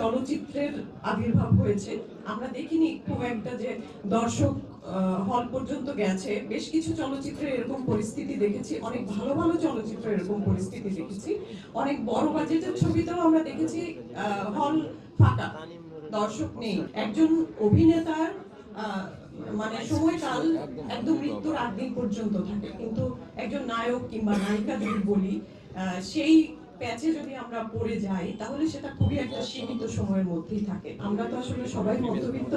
চলচ্চিত্রের আবির্ভাব হয়েছে। আমরা দেখিনি খুব একটা যে দর্শক হল পর্যন্ত গেছে। বেশ কিছু চলচ্চিত্রে এরকম পরিস্থিতি দেখেছি। অনেক ভালো ভালো চলচ্চিত্র এরকম পরিস্থিতি দেখেছি। অনেক বড় বাজেটের ছবিতেও আমরা দেখেছি হল ফাঁকা। দর্শক নেই। একজন অভিনেতার মানে সময়কাল একদম মৃত্যুর আট দিন পর্যন্ত থাকে। কিন্তু একজন নায়ক কিংবা নায়িকা যদি বলি সেই প্যাচে যদি আমরা পড়ে যাই, তাহলে সেটা খুবই একটা সীমিত সময়ের মধ্যেই থাকে। আমরা তো আসলে সবাই মধ্যবিত্ত।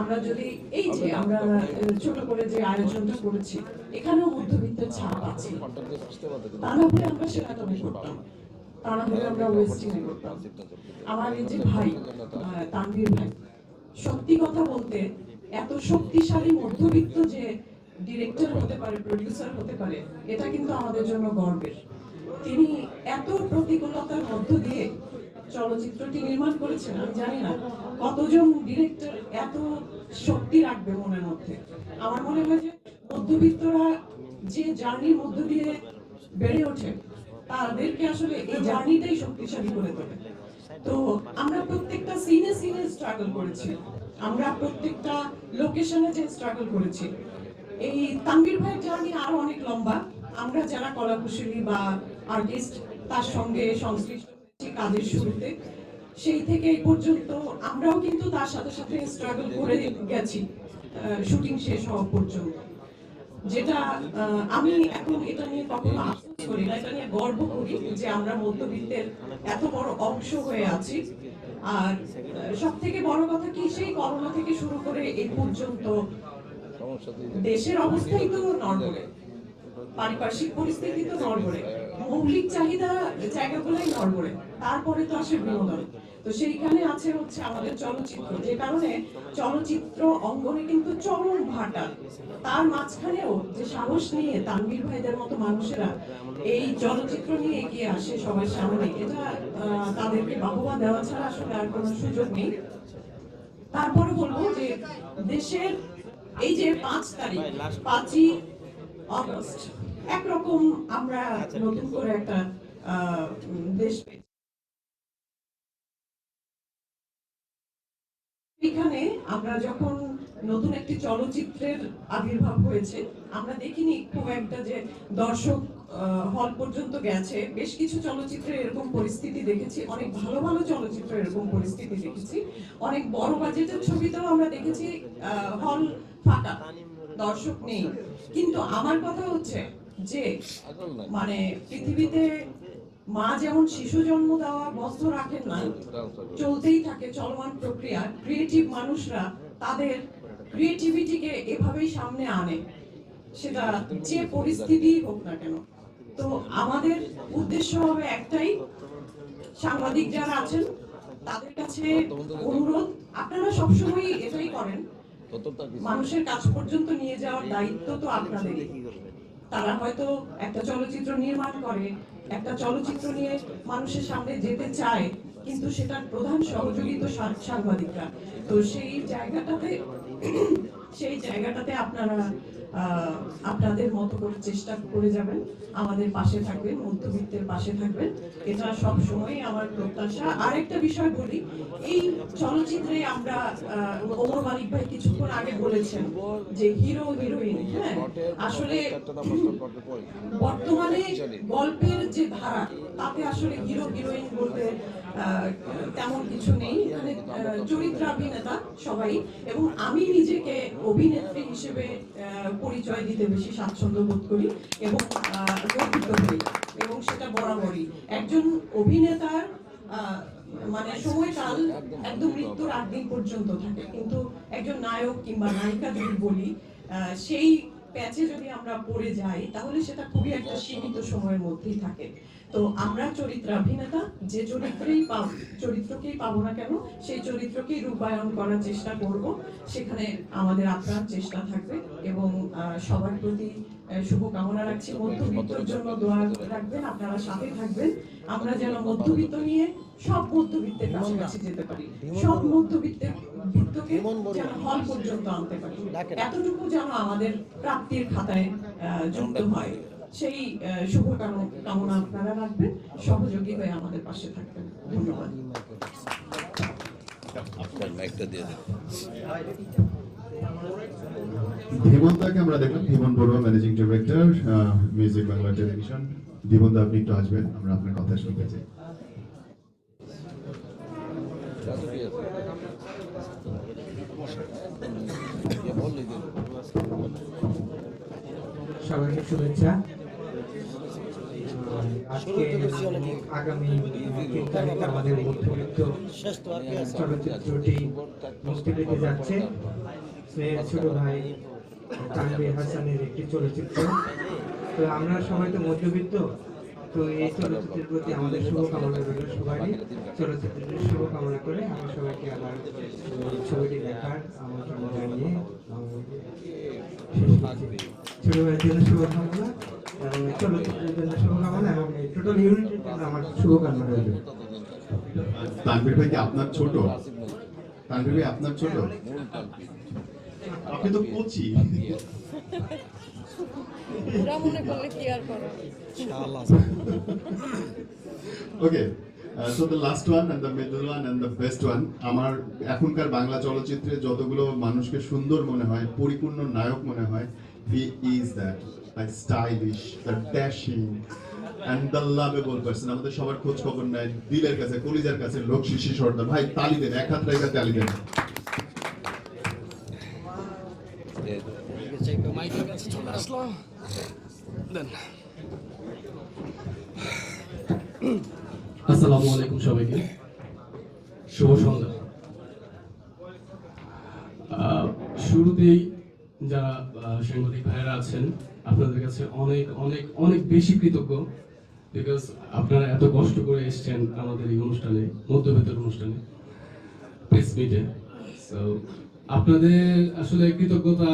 আমরা যদি এই যে আমরা ছোট করে যে আয়োজনটা করেছি, এখানেও মধ্যবিত্তের ছাপ আছে। তা হলে আমরা সেরাটনে করতাম। তা না হলে আমরা করতাম। আমার এই যে ভাই তানভীর ভাই, সত্যি কথা বলতে এত শক্তিশালী মধ্যবিত্ত যে ডিরেক্টর হতে পারে প্রডিউসার হতে পারে, এটা কিন্তু আমাদের জন্য গর্বের। তিনি এত প্রতিকূলতার মধ্য দিয়ে চলচ্চিত্রটি নির্মাণ করেছেন, আমি জানি না। কতজন ডিরেক্টর এত শক্তি রাখবে মনের মধ্যে? আমার মনে হয় যে মধ্যবিত্তরা যে জার্নির মধ্য দিয়ে বেড়ে ওঠে, তাদেরকে আসলে এই জার্নিটাই শক্তিশালী করে তোলে। তো আমরা প্রত্যেকটা সিনে সিনে স্ট্রাগল করেছি। আমরা প্রত্যেকটা লোকেশনে যে স্ট্রাগল করেছি। এই তানভীর ভাইয়ের জার্নি আরও অনেক লম্বা। আমরা যারা কলাকুশলী বা আর্টিস্ট তার সঙ্গে সংশ্লিষ্ট কাজের শুরুতে সেই থেকে এই পর্যন্ত আমরাও কিন্তু তার সাথে সাথে স্ট্রাগল করে গেছি শুটিং শেষ হওয়া পর্যন্ত। যেটা আমি এখন এটা নিয়ে কখনো আফসোস করি না এটা নিয়ে গর্ব করি যে আমরা মধ্যবিত্তের এত বড় অংশ হয়ে আছি। আর সব থেকে বড় কথা কি সেই করোনা থেকে শুরু করে এই পর্যন্ত দেশের অবস্থাই তো নড়বড়ে পারিপার্শ্বিক পরিস্থিতি তো নড়বড়ে। মৌলিক চাহিদা জায়গাগুলোই নড়বড়ে। তারপরে তো আসে বিনোদন। তো সেইখানে আছে হচ্ছে আমাদের চলচ্চিত্র। যে কারণে চলচ্চিত্র অঙ্গনে কিন্তু চরম ভাটা তার মাঝখানেও যে সাহস নিয়ে তানভীর ভাইদের মতো মানুষেরা এই চলচ্চিত্র নিয়ে এগিয়ে আসে সবার সামনে, এটা তাদেরকে বাহবা দেওয়া ছাড়া আসলে আর কোনো সুযোগ নেই। তারপরে বলব যে দেশের এই যে পাঁচ তারিখ, পাঁচই অগস্ট একরকম আমরা নতুন করে একটা দেশ এখানে আমরা যখন নতুন একটি চলচ্চিত্রের আবির্ভাব হয়েছে, আমরা দেখিনি খুব একটা যে দর্শক হল পর্যন্ত গেছে। বেশ কিছু চলচ্চিত্রে এরকম পরিস্থিতি দেখেছি, অনেক ভালো ভালো চলচ্চিত্র এরকম পরিস্থিতি দেখেছি। অনেক বড় বাজেটের ছবিতেও আমরা দেখেছি হল ফাঁকা দর্শক নেই। কিন্তু আমার কথা হচ্ছে যে মানে পৃথিবীতে মা যেমন শিশু জন্ম দেওয়া বন্ধ রাখেন না চলতেই থাকে চলমান প্রক্রিয়া। ক্রিয়েটিভ মানুষরা তাদের ক্রিয়েটিভিটিকে এভাবেই সামনে আনে। সেটা যে পরিস্থিতি হোক না কেন। তো আমাদের উদ্দেশ্য হবে একটাই সাংবাদিক যারা আছেন তাদের কাছে অনুরোধ আপনারা সবসময় এটাই করেন মানুষের কাছ পর্যন্ত নিয়ে যাওয়ার দায়িত্ব তো আপনাদের। তারা হয়তো একটা চলচ্চিত্র নির্মাণ করে একটা চলচ্চিত্র নিয়ে মানুষের সামনে যেতে চায় কিন্তু সেটার প্রধান সহযোগী তো সাংবাদিকরা। তো সেই জায়গাটাতে সেই জায়গাটাতে আপনারা আপনাদের মতো করে চেষ্টা করে যাবেন। আমাদের পাশে থাকবেন, মধ্যবিত্তের পাশে থাকবেন। এটা সব সময় আমার প্রত্যাশা। আরেকটা বিষয় বলি, এই চলচ্চিত্রে আমরা ওমর মালিক ভাই কিছুক্ষণ আগে বলেছেন যে হিরো, হিরোইন হ্যাঁ? আসলে বর্তমানে গল্পের যে ধারা, তাতে আসলে হিরো, হিরোইন বলতে তেমন কিছু নেই। মানে চরিত্রাভিনেতা সবাই। এবং আমি নিজেকে অভিনেত্রী হিসেবে পরিচয় দিতে বেশি স্বাচ্ছন্দ্য বোধ করি এবং গর্বিত হই এবং সেটা বরাবরই। একজন অভিনেতার মানে সময়কাল একদম মৃত্যুর আট দিন পর্যন্ত থাকে। কিন্তু একজন নায়ক কিংবা নায়িকা যদি বলি সেই প্যাচে যদি আমরা পড়ে যাই, তাহলে সেটা খুবই একটা সীমিত সময়ের মধ্যেই থাকে। তো আমরা চরিত্রাভিনেতা, যে চরিত্রেই পাব চরিত্রকেই পাবো না কেন, সেই চরিত্রকেই রূপায়ণ করার চেষ্টা করব। সেখানে আমাদের আপ্রাণ চেষ্টা থাকবে এবং সবার প্রতি শুভকামনা রাখছি। মধ্যবিত্তর জন্য দোয়া রাখবেন আপনারা সাথে থাকবেন। আমরা যেন মধ্যবিত্ত নিয়ে সব মধ্যবিত্তের কাছাকাছি যেতে পারি। সব মধ্যবিত্তের বিত্তকে যেন হল পর্যন্ত আনতে পারি। এতটুকু যেন আমাদের প্রাপ্তির খাতায় আহ, যুক্ত হয়। সেই আহ, শুভ কাম- কামনা আপনারা রাখবেন। সহযোগী হয়ে আমাদের পাশে থাকবেন। ধন্যবাদ। আপনার মাইকটা দিয়ে দেন। ধীমন্তাকে আমরা দেখলাম Dhiman Barua managing director music Bangla television ধীমন্দা আপনি একটু আসবেন আমরা আপনার কথা শুনতে চাই। সবাইকে শুভেচ্ছা। আগামী তারিখ আমাদের মধ্যবিত্ত চলচ্চিত্রটি মুক্তি পেতে যাচ্ছে ছোট ভাই হাসানের একটি চলচ্চিত্র। তো আমরা সবাই তো মধ্যবিত্ত। তো এই চলচ্চিত্রের প্রতি আমাদের শুভকামনা রইল সবারই। চলচ্চিত্রের শুভকামনা করে আমি সবাইকে আমার এই ছবিটি দেখার আমন্ত্রণ জানিয়ে আমার। ছোট ভাইয়ের জন্য শুভকামনা। চলচ্চিত্রের জন্য শুভকামনা এবং এই টোটাল ইউনিটের জন্য আমার শুভকামনা রইল তানভীর ভাই কি আপনার ছোট? তানভীর ভাই আপনার ছোট? আপনি তো কোচি। ওরা মনে করলে কি আর করো okay so the last one and the middle one and the best one আমার এখনকার বাংলা চলচ্চিত্রে যতগুলো মানুষকে সুন্দর মনে হয় পরিপূর্ণ নায়ক মনে হয় he is that like stylish the dashing and the lovable person আমাদের সবার খোঁজ খবর নেয় দিলের কাছে, কলিজার কাছে, লোক শিশি সর্দার। ভাই, তালি দেন, এক হাত রেখা তালি দেন। আসসালামু আলাইকুম সবাইকে। শুভ সন্ধ্যা। শুরুতেই যারা সাংবাদিক ভাইয়েরা আছেন, আপনাদের কাছে অনেক অনেক অনেক বেশি কৃতজ্ঞ বিকজ আপনারা এত কষ্ট করে এসেছেন আমাদের এই অনুষ্ঠানে, মধ্যবিত্তের অনুষ্ঠানে প্রেস মিটে আপনাদের আসলে কৃতজ্ঞতা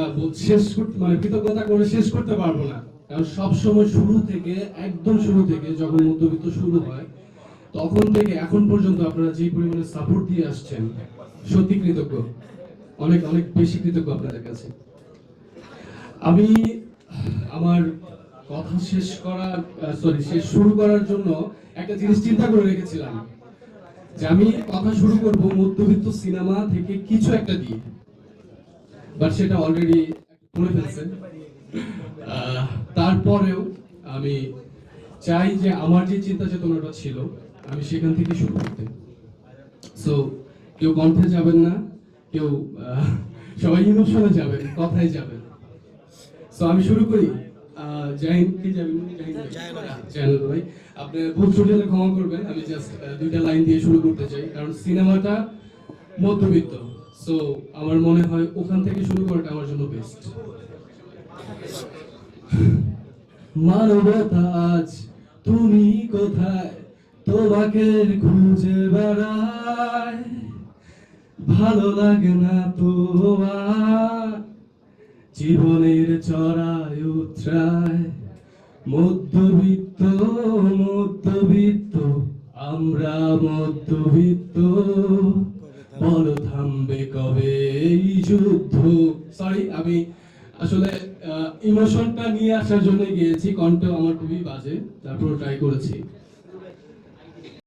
শেষ করতে মানে কৃতজ্ঞতা করে শেষ করতে পারব না। কারণ সব সময় শুরু থেকে, একদম শুরু থেকে যখন মধ্যবিত্ত শুরু হয়, তখন থেকে এখন পর্যন্ত আপনারা যে পরিমাণে সাপোর্ট দিয়ে আসছেন, সত্যি কৃতজ্ঞ। অনেক অনেক বেশি কৃতজ্ঞ আপনাদের কাছে। আমি আমার কথা শেষ করার সরি শেষ শুরু করার জন্য একটা জিনিস চিন্তা করে রেখেছিলাম। যে আমি কথা শুরু করব মধ্যবিত্ত সিনেমা থেকে কিছু একটা দিয়ে। বাট সেটা অলরেডি করে ফেলছেন তারপরেও আমি চাই যে আমার যে চিন্তা চেতনাটা ছিল, আমি সেখান থেকে শুরু করতে। সো কেউ কণ্ঠে যাবেন না, কেউ সবাই ইমোশনে যাবেন, কথায় যাবেন। সো আমি শুরু করি। আহ, জাহিন কি যাবেন জাহিন জাহিন ভাই। আপনি ভুল ত্রুটি ক্ষমা করবেন। আমি জাস্ট দুইটা লাইন দিয়ে শুরু করতে চাই। কারণ সিনেমাটা মধ্যবিত্ত। সো আমার মনে হয় ওখান থেকে শুরু করাটা আমার জন্য বেস্ট মানবতা আজ তুমি কোথায়? তোমাকে খুঁজে বেড়ায়। ভালো লাগে না তোমার জীবনের চড়াই উত্রায় মধ্যবিত্ত মধ্যবিত্ত, আমরা মধ্যবিত্ত। বলো থামবে কবে এই যুদ্ধ? সরি আমি আসলে ইমোশনটা নিয়ে আসার জন্য গিয়েছি, কণ্ঠ আমার খুবই বাজে তারপর ট্রাই করেছি।